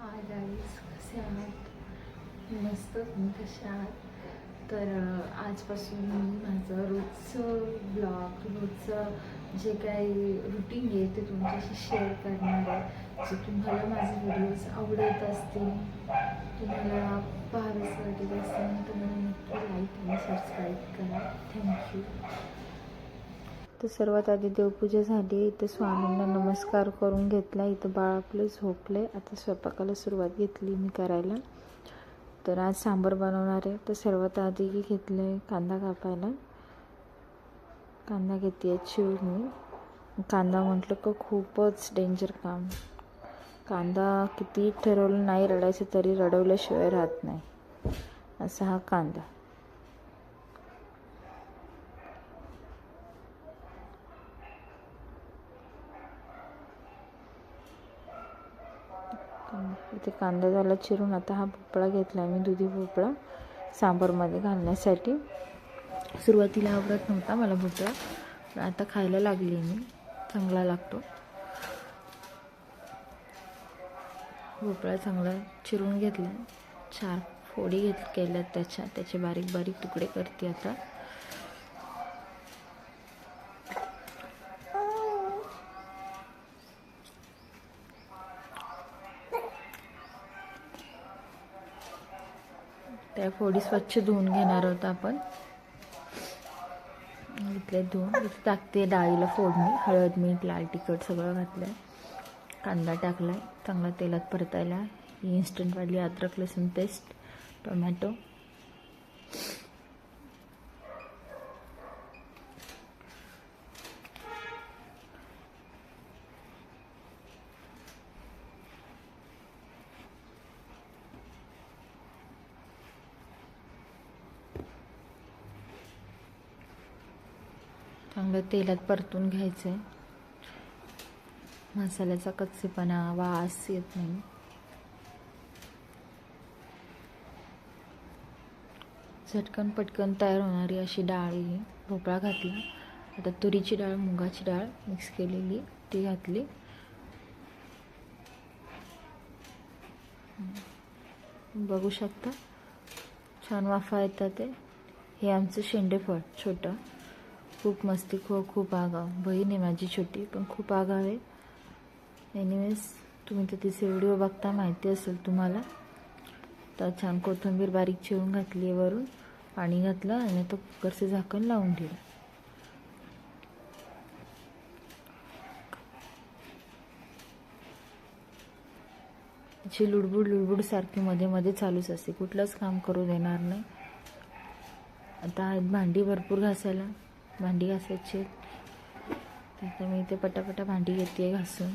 Hi guys कसे आहात? मस्त तुम्ही कसे आहात? तर आजपासून माझं रोजचं ब्लॉग रोजचं जे काही रुटीन आहे ते तुमच्याशी शेअर करणार आहे. जे तुम्हाला माझे व्हिडिओज आवडत असतील तुम्हाला पाहावेसे वाटत असतील तर नक्की लाईक आणि सबस्क्राईब करा. थँक्यू तर सर्वात आधी देवपूजा झाली इथं स्वामींना नमस्कार करून घेतला. इथं बाळ आपलं झोपले आता स्वयंपाकाला सुरुवात घेतली मी करायला. तर आज सांबार बनवणार आहे. तर सर्वात आधी घेतलं आहे कांदा कापायला. कांदा घेते चिरून. मी कांदा म्हटलं का खूपच डेंजर काम. कांदा किती ठरवलं नाही रडायचं तरी रडवल्याशिवाय राहत नाही. असा हा कांदा. इथे कांदा झाला चिरून आता हा भोपळा घेतला मी दुधी भोपळा सांबारमध्ये घालण्यासाठी. सुरुवातीला आवडत नव्हता मला भोपळा पण आता खायला लागली मी. चांगला लागतो. भोपळा चांगला चिरून घेतला चार फोडी घेत केल्यात त्याच्या त्याचे बारीक बारीक तुकडे करते आता. त्या फोडी स्वच्छ धुवून घेणार आहोत आपण. इथले धुवून इथे टाकते डाळीला फोडणी हळद मीठ लाल तिखट सगळं घातलं आहे कांदा टाकला आहे चांगला तेलात परतायला. ही वाढली अद्रक लसूण पेस्ट टोमॅटो. चांगलं तेलात परतून घ्यायचं आहे मसाल्याचा कच्चेपणा वास येत नाही. झटकन पटकन तयार होणारी अशी डाळ ही भोपळा घातला. आता तुरीची डाळ मुगाची डाळ मिक्स केलेली ती घातली. बघू शकता. छान वाफा येतात ते. हे आमचं शेंडेफळ छोटं. खूप मस्ती खो खूप आगाव. बहीण आहे माझी छोटी पण खूप आगाव आहे. एनिवेज तुम्ही तर तिचे व्हिडिओ बघता माहिती असेल तुम्हाला. तर छान कोथिंबीर बारीक चिरून घातली आहे वरून. पाणी घातलं आणि तो कुकरचं झाकण लावून ठेवलं. तिची लुडबुड लुडबुड सारखी मध्ये मध्ये चालूच असते. कुठलंच काम करू देणार नाही. आता आहेत भांडी भरपूर घासायला. भांडी घासायची तर मी इथे पटापटा भांडी घेते घासून.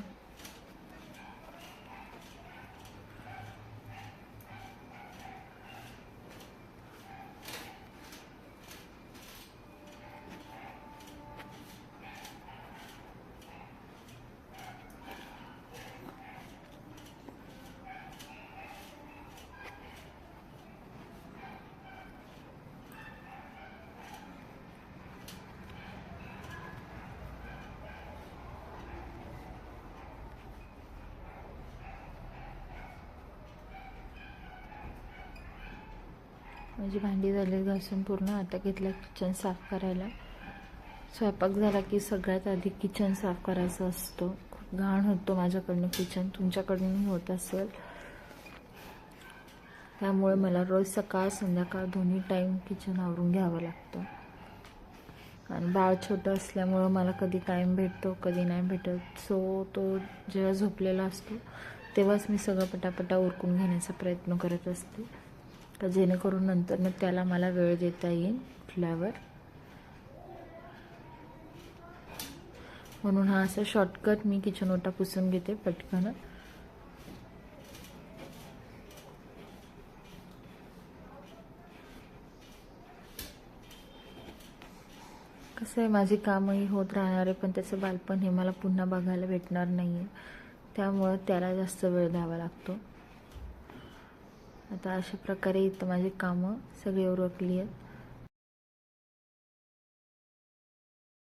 माझी भांडी झाली घासून पूर्ण आता घेतलं किचन साफ करायला. स्वयंपाक झाला की सगळ्यात आधी किचन साफ करायचं असतो. खूप घाण होतो माझ्याकडनं किचन तुमच्याकडून होत असेल. त्यामुळे मला रोज सकाळ संध्याकाळ दोन्ही टाईम किचन आवरून घ्यावं लागतं. आणि बाळ छोटं असल्यामुळं मला कधी टाईम भेटतो कधी नाही भेटत. सो तो जेव्हा झोपलेला असतो तेव्हाच मी सगळं पटापटा उरकून घेण्याचा प्रयत्न करत असते. का जेणेकरून नंतर मग त्याला मला वेळ देता येईल उठल्यावर म्हणून हा असा शॉर्टकट मी किचन ओटा पुसून घेते पटकन. कसं आहे माझी कामही होत राहणार आहे पण त्याचं बालपण हे मला पुन्हा बघायला भेटणार नाही आहे त्यामुळं त्याला जास्त वेळ द्यावा लागतो. आता अशा प्रकारे इथं माझी कामं सगळी उरकली आहेत.